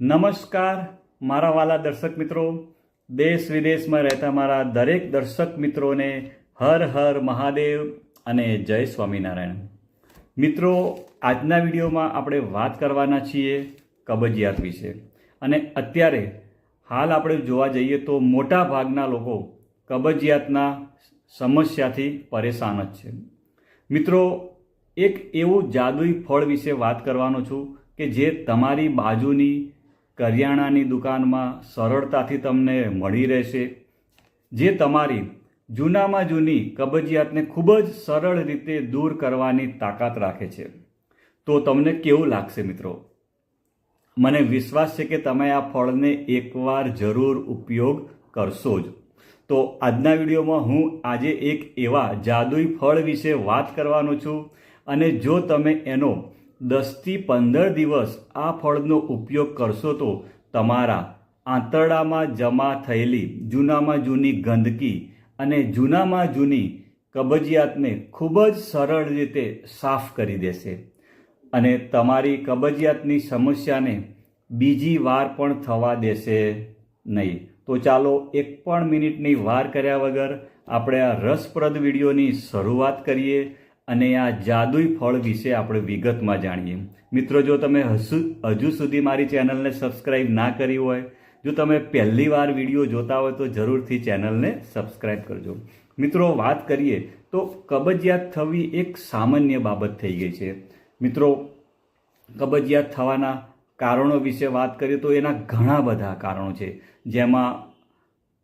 નમસ્કાર, મારા વાલા દર્શક મિત્રો. દેશ વિદેશમાં રહેતા મારા દરેક દર્શક મિત્રોને હર હર મહાદેવ અને જય સ્વામિનારાયણ. મિત્રો, આજના વિડીયોમાં આપણે વાત કરવાના છીએ કબજિયાત વિશે. અને અત્યારે હાલ આપણે જોવા જઈએ તો મોટા ભાગના લોકો કબજિયાતના સમસ્યાથી પરેશાન જ છે. મિત્રો, એક એવું જાદુઈ ફળ વિશે વાત કરવાનો છું કે જે તમારી બાજુની કરિયાણાની દુકાનમાં સરળતાથી તમને મળી રહેશે. જે તમારી જૂનામાં જૂની કબજિયાતને ખૂબ જ સરળ રીતે દૂર કરવાની તાકાત રાખે છે. તો તમને કેવું લાગશે મિત્રો? મને વિશ્વાસ છે કે તમે આ ફળને એકવાર જરૂર ઉપયોગ કરશો જ. તો આજના વિડીયોમાં હું આજે એક એવા જાદુઈ ફળ વિશે વાત કરવાનો છું અને જો તમે એનો દસથી પંદર દિવસ આ ફળનો ઉપયોગ કરશો તો તમારા આંતરડામાં જમા થયેલી જૂનામાં જૂની ગંદકી અને જૂનામાં જૂની કબજિયાતને ખૂબ જ સરળ રીતે સાફ કરી દેશે. અને તમારી કબજિયાતની સમસ્યાને બીજી વાર પણ થવા દેશે નહીં. તો ચાલો એક પણ મિનિટની વાર કર્યા વગર આપણે આ રસપ્રદ વિડીયોની શરૂઆત કરીએ. અને આ જાદુઈ ફળ વિશે આપણે વિગતમાં જાણીએ. મિત્રો, જો તમે હજુ હજુ સુધી મારી ચેનલને સબસ્ક્રાઈબ ના કરી હોય, જો તમે પહેલી વાર વીડિયો જોતા હોય તો જરૂરથી ચેનલને સબસ્ક્રાઈબ કરજો. મિત્રો, વાત કરીએ તો કબજિયાત થવી એક સામાન્ય બાબત થઈ ગઈ છે. મિત્રો, કબજિયાત થવાના કારણો વિશે વાત કરીએ તો એના ઘણા બધા કારણો છે. જેમાં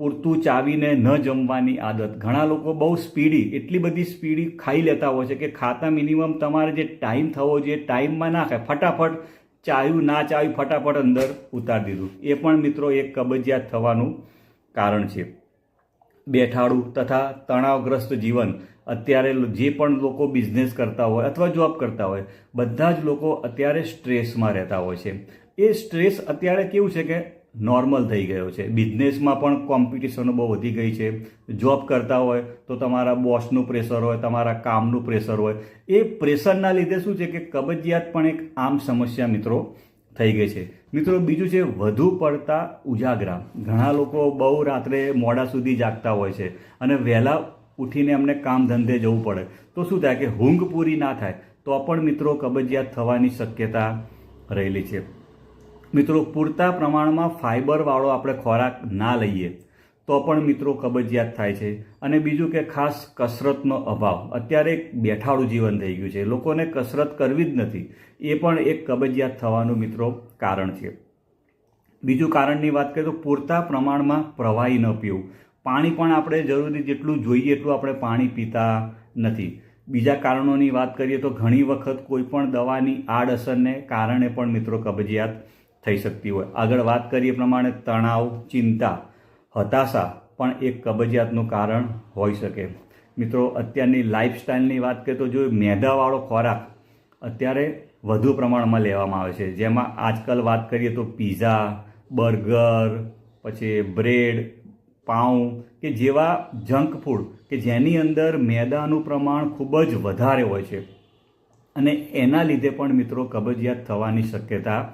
પૂરતું ચાવીને ન જમવાની આદત. ઘણા લોકો બહુ સ્પીડી, એટલી બધી સ્પીડી ખાઈ લેતા હોય છે કે ખાતા મિનિમમ તમારે જે ટાઈમ થવો જોઈએ ટાઈમમાં ના ખાય ફટાફટ ચાવ્યું ના ચાવ્યું ફટાફટ અંદર ઉતારી દીધું. એ પણ મિત્રો એક કબજિયાત થવાનું કારણ છે. બેઠાડું તથા તણાવગ્રસ્ત જીવન. અત્યારે જે પણ લોકો બિઝનેસ કરતા હોય અથવા જોબ કરતા હોય, બધા જ લોકો અત્યારે સ્ટ્રેસમાં રહેતા હોય છે. એ સ્ટ્રેસ અત્યારે કેવું છે કે નોર્મલ થઈ ગયો છે. બિઝનેસમાં પણ કોમ્પિટિશનો બહુ વધી ગઈ છે. જોબ કરતા હોય તો તમારા બોસનું પ્રેશર હોય, તમારા કામનું પ્રેશર હોય. એ પ્રેશરના લીધે શું છે કે કબજિયાત પણ એક આમ સમસ્યા મિત્રો થઈ ગઈ છે. મિત્રો, બીજું છે વધુ પડતા ઉજાગરા. ઘણા લોકો બહુ રાત્રે મોડા સુધી જાગતા હોય છે અને વહેલા ઉઠીને અમને કામ ધંધે જવું પડે. તો શું થાય કે ઊંઘ પૂરી ના થાય, તો પણ મિત્રો કબજિયાત થવાની શક્યતા રહેલી છે. મિત્રો, પૂરતા પ્રમાણમાં ફાઇબરવાળો આપણે ખોરાક ના લઈએ, તો પણ મિત્રો કબજિયાત થાય છે. અને બીજું કે ખાસ કસરતનો અભાવ. અત્યારે એક બેઠાડું જીવન થઈ ગયું છે. લોકોને કસરત કરવી જ નથી. એ પણ એક કબજિયાત થવાનું મિત્રો કારણ છે. બીજું કારણની વાત કરીએ તો પૂરતા પ્રમાણમાં પ્રવાહી ન પીવું. પાણી પણ આપણે જરૂરી જેટલું જોઈએ એટલું આપણે પાણી પીતા નથી. બીજા કારણોની વાત કરીએ તો ઘણી વખત કોઈ પણ દવાની આડઅસરને કારણે પણ મિત્રો કબજિયાત થઈ શકતી હોય. આગળ વાત કરીએ પ્રમાણે તણાવ, ચિંતા, હતાશા પણ એક કબજિયાતનું કારણ હોઈ શકે. મિત્રો, અત્યારની લાઈફસ્ટાઈલની વાત કરીએ તો જો મેદાવાળો ખોરાક અત્યારે વધુ પ્રમાણમાં લેવામાં આવે છે. જેમાં આજકાલ વાત કરીએ તો પીઝા બર્ગર પછી બ્રેડ પાઉં કે જેવા જંક ફૂડ કે જેની અંદર મેદાનું પ્રમાણ ખૂબ જ વધારે હોય છે. અને એના લીધે પણ મિત્રો કબજિયાત થવાની શક્યતા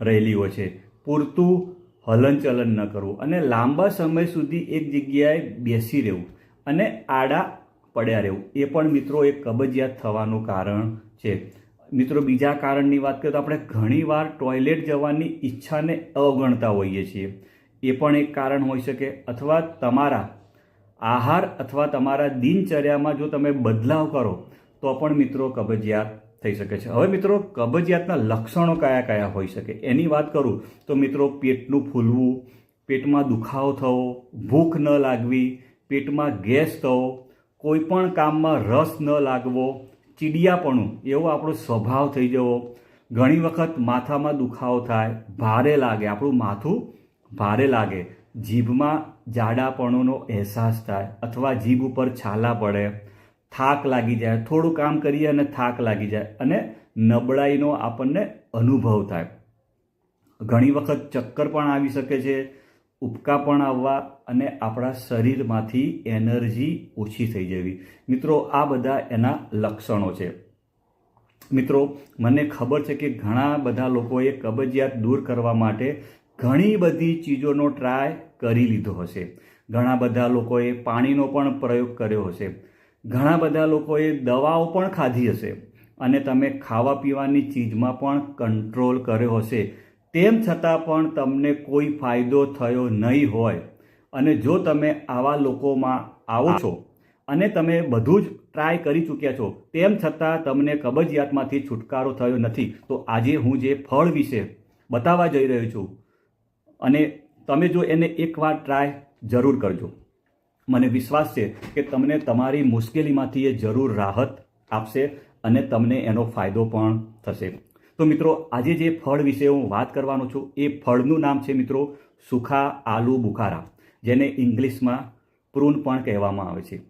રહેલી હોય છે. પૂરતું હલનચલન ન કરવું. અને લાંબા સમય સુધી એક જગ્યાએ બેસી રહેવું અને આડા પડ્યા રહેવું. એ પણ મિત્રો એક કબજિયાત થવાનું કારણ છે. મિત્રો, બીજા કારણની વાત કરીએ તો આપણે ઘણીવાર ટોયલેટ જવાની ઈચ્છાને અવગણતા હોઈએ છીએ. એ પણ એક કારણ હોઈ શકે. અથવા તમારા આહાર અથવા તમારા દિનચર્યામાં જો તમે બદલાવ કરો, તો પણ મિત્રો કબજિયાત થઈ શકે છે. હવે મિત્રો, કબજિયાતના લક્ષણો કયા કયા હોઈ શકે? એની વાત કરું તો મિત્રો, પેટનું ફૂલવું, પેટમાં દુખાવો થવો, ભૂખ ન લાગવી, પેટમાં ગેસ થવો, કોઈપણ કામમાં રસ ન લાગવો, ચીડિયાપણું, એવો આપણો સ્વભાવ થઈ જવો, ઘણી વખત માથામાં દુખાવો થાય, ભારે લાગે, આપણું માથું ભારે લાગે, જીભમાં જાડાપણુંનો અહેસાસ થાય, અથવા જીભ ઉપર છાલા પડે થાક લાગી જાય, થોડું કામ કરીએ અને થાક લાગી જાય અને નબળાઈનો આપણને અનુભવ થાય. ઘણી વખત ચક્કર પણ આવી શકે છે ઉપકા પણ આવવા અને આપણા શરીરમાંથી એનર્જી ઓછી થઈ જવી. મિત્રો, આ બધા એના લક્ષણો છે. મિત્રો, મને ખબર છે કે ઘણા બધા લોકોએ કબજિયાત દૂર કરવા માટે ઘણી બધી ચીજોનો ટ્રાય કરી લીધો હશે. ઘણા બધા લોકોએ પાણીનો પણ પ્રયોગ કર્યો હશે. ઘણા બધા લોકોએ દવાઓ પણ ખાધી હશે અને તમે ખાવા પીવાની ચીજમાં પણ કંટ્રોલ કર્યો હશે. તેમ છતાં પણ તમને કોઈ ફાયદો થયો નહીં હોય. અને જો તમે આવા લોકોમાં આવો છો અને તમે બધું જ ટ્રાય કરી ચૂક્યા છો, તેમ છતાં તમને કબજિયાતમાંથી છુટકારો થયો નથી, તો આજે હું જે ફળ વિશે બતાવવા જઈ રહ્યો છું અને તમે જો એને એકવાર ટ્રાય જરૂર કરજો. મને વિશ્વાસ છે કે તમને તમારી મુશ્કેલીમાંથી એ જરૂર રાહત આપશે અને તમને એનો ફાયદો પણ થશે. તો મિત્રો, આજે જે ફળ વિશે હું વાત કરવાનો છું, એ ફળનું નામ છે મિત્રો, સુખા આલુ બુખારા, જેને ઇંગ્લિશમાં પ્રૂન પણ કહેવામાં આવે છે.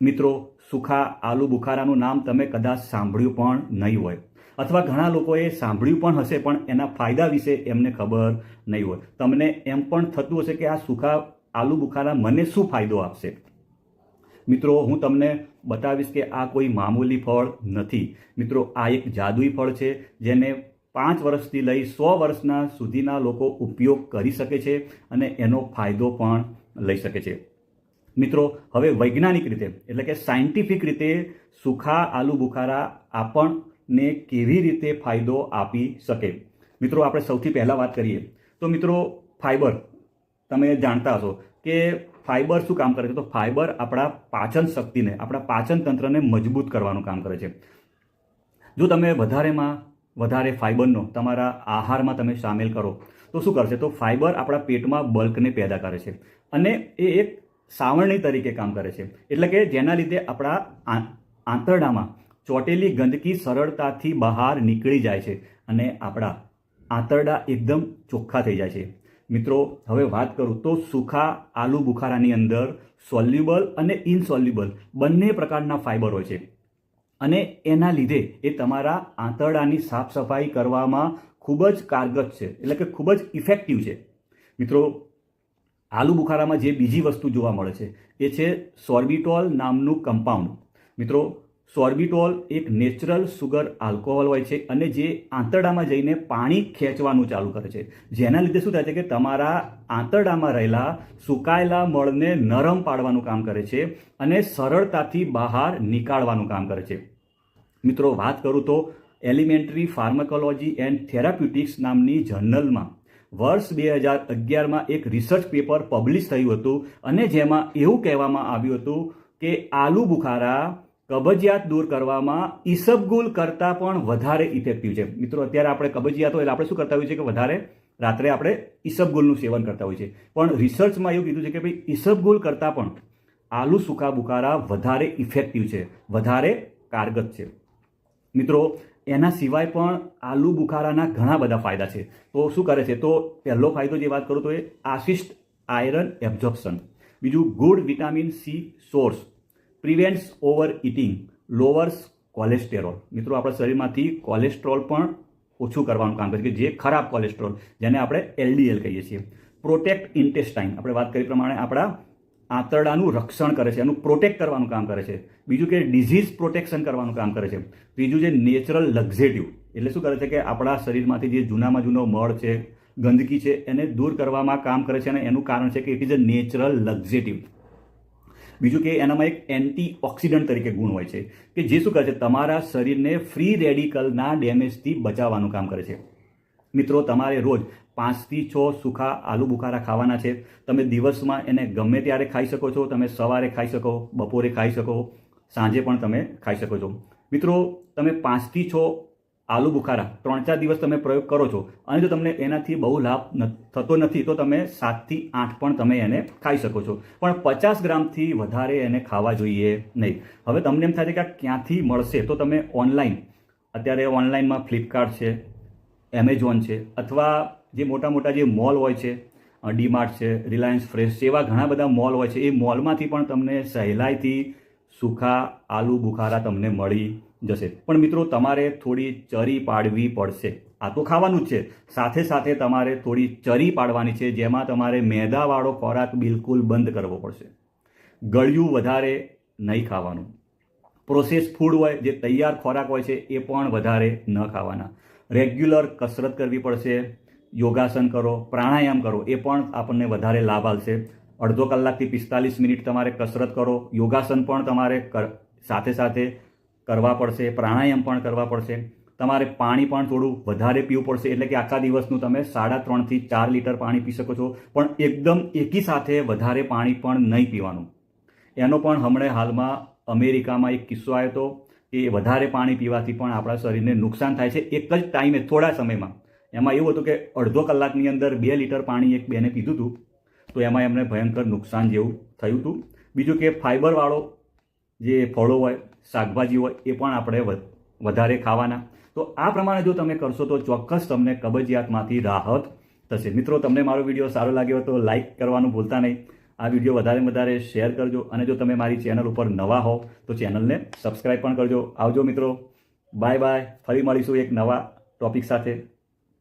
મિત્રો, સુખા આલુ બુખારાનું નામ તમે કદાચ સાંભળ્યું પણ નહીં હોય, અથવા ઘણા લોકોએ સાંભળ્યું પણ હશે, પણ એના ફાયદા વિશે એમને ખબર નહીં હોય. તમને એમ પણ થતું હશે કે આ સુખા આલુ બુખારા મને શું ફાયદો આપશે? મિત્રો, હું તમને બતાવીશ કે આ કોઈ મામૂલી ફળ નથી. મિત્રો, આ એક જાદુઈ ફળ છે, જેને પાંચ વર્ષથી લઈ સો વર્ષના સુધીના લોકો ઉપયોગ કરી શકે છે અને એનો ફાયદો પણ લઈ શકે છે. મિત્રો, હવે વૈજ્ઞાનિક રીતે, એટલે કે સાયન્ટિફિક રીતે સુખા આલુ બુખારા આપણને કેવી રીતે ફાયદો આપી શકે? મિત્રો, આપણે સૌથી પહેલાં વાત કરીએ. તો મિત્રો, ફાઈબર તમે જાણતા હશો કે ફાઈબર શું કામ કરે છે? તો ફાઈબર આપણા પાચન શક્તિને, આપણા પાચન તંત્રને મજબૂત કરવાનું કામ કરે છે. જો તમે વધારેમાં વધારે ફાઇબરનો તમારા આહારમાં તમે સામેલ કરો, તો શું કરશે? તો ફાઇબર આપણા પેટમાં બલ્કને પેદા કરે છે અને એ એક સાવરણી તરીકે કામ કરે છે. એટલે કે જેના લીધે આપણા આંતરડામાં ચોટેલી ગંદકી સરળતાથી બહાર નીકળી જાય છે અને આપણા આંતરડા એકદમ ચોખ્ખા થઈ જાય છે. મિત્રો, હવે વાત કરું તો સૂખા આલુ બુખારાની અંદર સોલ્યુબલ અને ઇનસોલ્યુબલ બંને પ્રકારના ફાઇબર હોય છે. અને એના લીધે એ તમારા આંતરડાની સાફ સફાઈ કરવામાં ખૂબ જ કારગત છે, એટલે કે ખૂબ જ ઇફેક્ટિવ છે. મિત્રો, આલુ બુખારામાં જે બીજી વસ્તુ જોવા મળે છે, એ છે સોર્બિટોલ નામનું કમ્પાઉન્ડ મિત્રો સોર્બિટોલ એક નેચરલ સુગર આલ્કોહોલ હોય છે અને જે આંતરડામાં જઈને પાણી ખેંચવાનું ચાલુ કરે છે. જેના લીધે શું થાય છે કે તમારા આંતરડામાં રહેલા સુકાયેલા મળને નરમ પાડવાનું કામ કરે છે અને સરળતાથી બહાર નીકાળવાનું કામ કરે છે. મિત્રો, વાત કરું તો એલિમેન્ટરી ફાર્માકોલોજી એન્ડ થેરાપ્યુટિક્સ નામની જર્નલમાં. વર્ષ બે હજાર અગિયારમાં એક રિસર્ચ પેપર પબ્લિશ થયું હતું અને જેમાં એવું કહેવામાં આવ્યું હતું કે આલુ બુખારા કબજિયાત દૂર કરવામાં ઈસબગુલ કરતાં પણ વધારે ઇફેક્ટિવ છે. મિત્રો, અત્યારે આપણે કબજિયાત હોય એટલે આપણે શું કરતા હોઈએ છીએ કે વધારે રાત્રે આપણે ઈસબગુલનું સેવન કરતા હોઈએ છીએ. પણ રિસર્ચમાં એવું કીધું છે કે ભાઈ, ઈસબગુલ કરતાં પણ આલુ સૂકા બુખારા વધારે ઇફેક્ટિવ છે, વધારે કારગત છે. મિત્રો, એના સિવાય પણ આલુ બુખારાના ઘણા બધા ફાયદા છે. તો શું કરે છે? તો પહેલો ફાયદો જે વાત કરું તો એ આસિસ્ટ આયરન એબ્ઝોર્પ્શન. બીજું, good vitamin C source. Prevents over eating lowers cholesterol. મિત્રો, આપણા શરીરમાંથી કોલેસ્ટ્રોલ પણ ઓછું કરવાનું કામ કરે છે જે ખરાબ કોલેસ્ટ્રોલ, જેને આપણે એલડીએલ કહીએ છીએ. Protect intestine. આપણે વાત કરી પ્રમાણે આપણા આંતરડાનું રક્ષણ કરે છે, એનું પ્રોટેક્ટ કરવાનું કામ કરે છે. બીજું કે ડિઝીઝ પ્રોટેક્શન કરવાનું કામ કરે છે. ત્રીજું જે નેચરલ લક્ઝેટિવ, એટલે શું કરે છે કે આપણા શરીરમાંથી જે જૂનામાં જૂનો મળ છે, ગંદકી છે, એને દૂર કરવામાં કામ કરે છે અને એનું કારણ છે કે it is a natural laxative. બીજું કે એનામાં એક એન્ટી ઓક્સિડન્ટ તરીકે ગુણ હોય છે, કે જે શું કરે છે? તમારા શરીરને ફ્રી રેડિકલના ડેમેજથી બચાવવાનું કામ કરે છે. મિત્રો, તમારે રોજ પાંચથી છ સૂખા આલુ બુખારા ખાવાના છે. તમે દિવસમાં એને ગમે ત્યારે ખાઈ શકો છો. તમે સવારે ખાઈ શકો, બપોરે ખાઈ શકો, સાંજે પણ તમે ખાઈ શકો છો. મિત્રો, તમે પાંચથી છ આલુ બુખારા. ત્રણ ચાર દિવસ તમે પ્રયોગ કરો છો. અને જો તમને એનાથી બહુ લાભ થતો નથી, તો તમે સાતથી આઠ પણ તમે એને ખાઈ શકો છો. પણ પચાસ ગ્રામથી વધારે એને ખાવા જોઈએ નહીં. હવે તમને એમ થાય છે કે આ ક્યાંથી મળશે? તો તમે ઓનલાઈન, અત્યારે ઓનલાઈનમાં ફ્લિપકાર્ટ છે, એમેઝોન છે, અથવા જે મોટા મોટા જે મોલ હોય છે ડીમાર્ટ છે, રિલાયન્સ ફ્રેશ છે, એવા ઘણા બધા મોલ હોય છે. એ મોલમાંથી પણ તમને સહેલાઈથી સૂખા આલુ બુખારા તમને મળી જશે. પણ મિત્રો, તમારે થોડી ચરી પાડવી પડશે. આ તો ખાવાનું જ છે. સાથે સાથે તમારે થોડી ચરી પાડવાની છે, જેમાં તમારે મેદાવાળો ખોરાક બિલકુલ બંધ કરવો પડશે. ગળ્યું વધારે નહીં ખાવાનું. પ્રોસેસ ફૂડ હોય, જે તૈયાર ખોરાક હોય છે, એ પણ વધારે ન ખાવાના. રેગ્યુલર કસરત કરવી પડશે. યોગાસન કરો, પ્રાણાયામ કરો, એ પણ આપણને વધારે લાભ આવશે અડધો કલાકથી પિસ્તાલીસ મિનિટ તમારે કસરત કરો. યોગાસન પણ તમારે કર, સાથે સાથે કરવા પડશે, પ્રાણાયામ પણ કરવા પડશે. તમારે પાણી પણ થોડું વધારે પીવું પડશે, એટલે કે આખા દિવસનું તમે સાડા ત્રણથી ચાર લીટર પાણી પી શકો છો. પણ એકદમ એકી સાથે વધારે પાણી પણ નહીં પીવાનું. એનો પણ હમણાં હાલમાં અમેરિકામાં એક કિસ્સો આવ્યો હતો કે વધારે પાણી પીવાથી પણ આપણા શરીરને નુકસાન થાય છે. એક જ ટાઈમે, થોડા સમયમાં. એમાં એવું હતું કે અડધો કલાકની અંદર બે લીટર પાણી એક બેને પીધું હતું, તો એમાં એમને ભયંકર નુકસાન જેવું થયું હતું. બીજું કે ફાઇબરવાળો જે ફળો હોય શાકભાજી હોય એ પણ આપણે વધારે ખાવાના. તો આ પ્રમાણે જો તમે કરશો તો ચોક્કસ તમને કબજિયાતમાંથી રાહત થશે. મિત્રો, તમને મારો વીડિયો સારો લાગ્યો તો લાઈક કરવાનું ભૂલતા નહીં. આ વીડિયો વધારે વધારે શેર કરજો અને જો તમે મારી ચેનલ ઉપર નવા હો તો ચેનલને સબસ્ક્રાઈબ પણ કરજો. આવજો મિત્રો. Bye bye. ફરી મળીશું એક નવા ટોપિક સાથે.